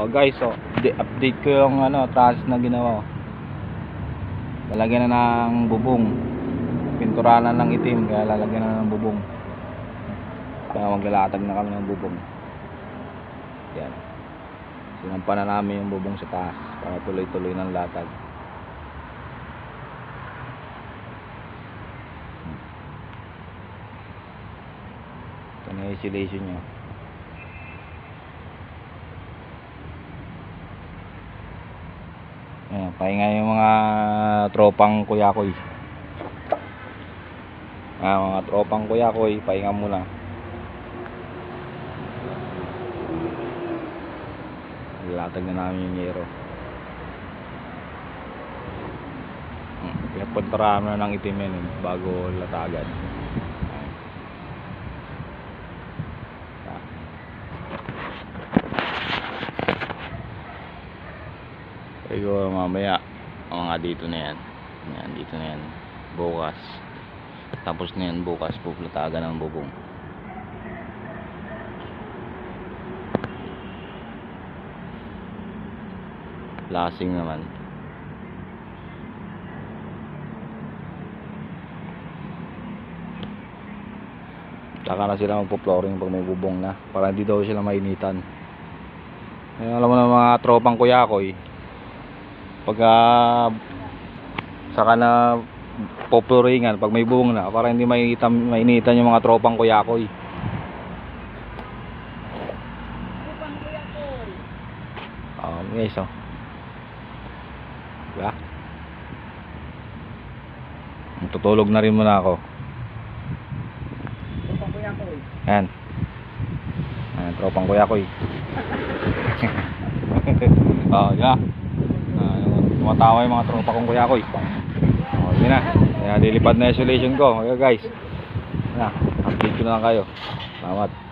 Oh, guys, oh, update ko yung ano, taas na ginawa. oh. Lalagyan na ng bubong. Pinturanan ng itim, kaya lalagyan na ng bubong. Kaya maglalatag na kami ng bubong. Yan. Sinampa na namin yung bubong sa taas para tuloy-tuloy ng latag. Ito na yung insulation nyo. Ayan, pahinga yung mga tropang kuyakoy. Ah, mga tropang kuyakoy, pahinga muna. Latag na namin yung yero. Hmm, Pinapuntaraan na ng itim yan eh, bago latagan. Ayan. Ah. Siguro mamaya mga dito na yan. Yan, dito na yan. Bukas. Tapos na yan bukas puplatagan ng bubong. Lasing naman. Tsaka na sila magpo-flooring pag may bubong na para hindi daw sila mainitan. Eh, alam mo na mga tropang kuyakoy pagka saka na poploringan pag may bubong na para hindi mainitan, mainitan yung mga tropang kuyakoy. Um, guys, oh. Diba? Tutulog na rin muna ako. Ayan. Ayan, tropang kuya ko eh. Oo, yun na. Ah, yung tumatawa yung mga tropa kong kuya ko eh. Oo, yun na. Kaya lilipad na isolation ko. Okay guys. Na, update ko na lang kayo. Salamat.